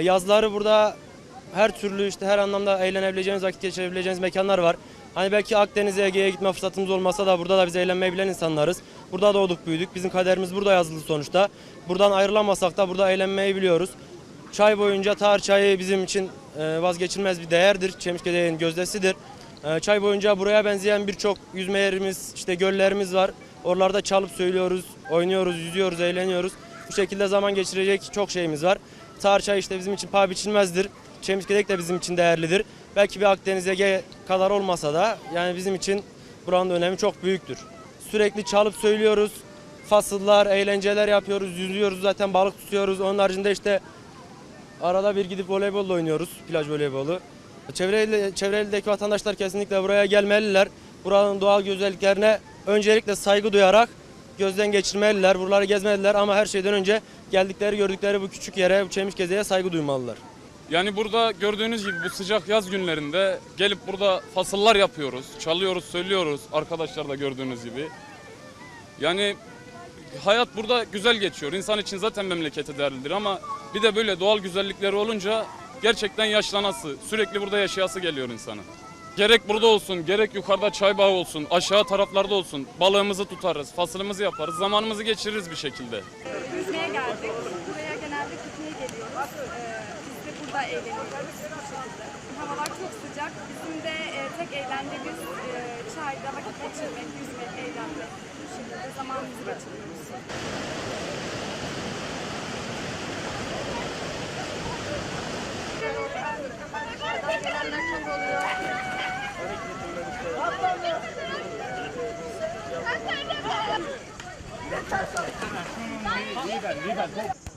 Yazları burada her türlü işte her anlamda eğlenebileceğiniz, vakit geçirebileceğiniz mekanlar var. Hani belki Akdeniz'e, Ege'ye gitme fırsatımız olmasa da burada da biz eğlenmeyi insanlarız. Burada doğduk, büyüdük. Bizim kaderimiz burada yazılı sonuçta. Buradan ayrılamasak da burada eğlenmeyi biliyoruz. Çay boyunca tar çayı bizim için e, vazgeçilmez bir değerdir. Çemişköy'ün gözdesidir. E, Çay boyunca buraya benzeyen birçok yüzme yerimiz, işte göllerimiz var. Oralarda çalıp söylüyoruz, oynuyoruz, yüzüyoruz, eğleniyoruz. Bu şekilde zaman geçirecek çok şeyimiz var. Çay işte bizim için paha biçilmezdir. Çemişkedek de bizim için değerlidir. Belki bir Akdeniz Ege kadar olmasa da yani bizim için buranın önemi çok büyüktür. Sürekli çalıp söylüyoruz. Fasıllar, eğlenceler yapıyoruz, yüzüyoruz zaten balık tutuyoruz. Onun haricinde işte arada bir gidip voleybol da oynuyoruz, plaj voleybolu. Çevreli, çevredeki vatandaşlar kesinlikle buraya gelmeliler. Buranın doğal güzelliklerine öncelikle saygı duyarak gözden geçirmeliler, buraları gezmeliler ama her şeyden önce geldikleri gördükleri bu küçük yere, bu Çemişgeze'ye saygı duymalılar. Yani burada gördüğünüz gibi bu sıcak yaz günlerinde gelip burada fasıllar yapıyoruz, çalıyoruz, söylüyoruz arkadaşlar da gördüğünüz gibi. Yani hayat burada güzel geçiyor. İnsan için zaten memleketi değerlidir ama bir de böyle doğal güzellikleri olunca gerçekten yaşlanası, sürekli burada yaşayası geliyor insana. Gerek burada olsun, gerek yukarıda çay bağı olsun, aşağı taraflarda olsun. Balığımızı tutarız, fasılımızı yaparız, zamanımızı geçiririz bir şekilde. Yüzmeye geldik. Buraya genelde pikniğe geliyoruz. Ee, biz de burada eğleniyoruz bu. Havalar çok sıcak. Bizim de e, tek eğlencemiz e, çayda vakit geçirmek, yüzmek, eğlenmek. Bu şekilde zamanımızı geçiriyoruz. Legal, legal.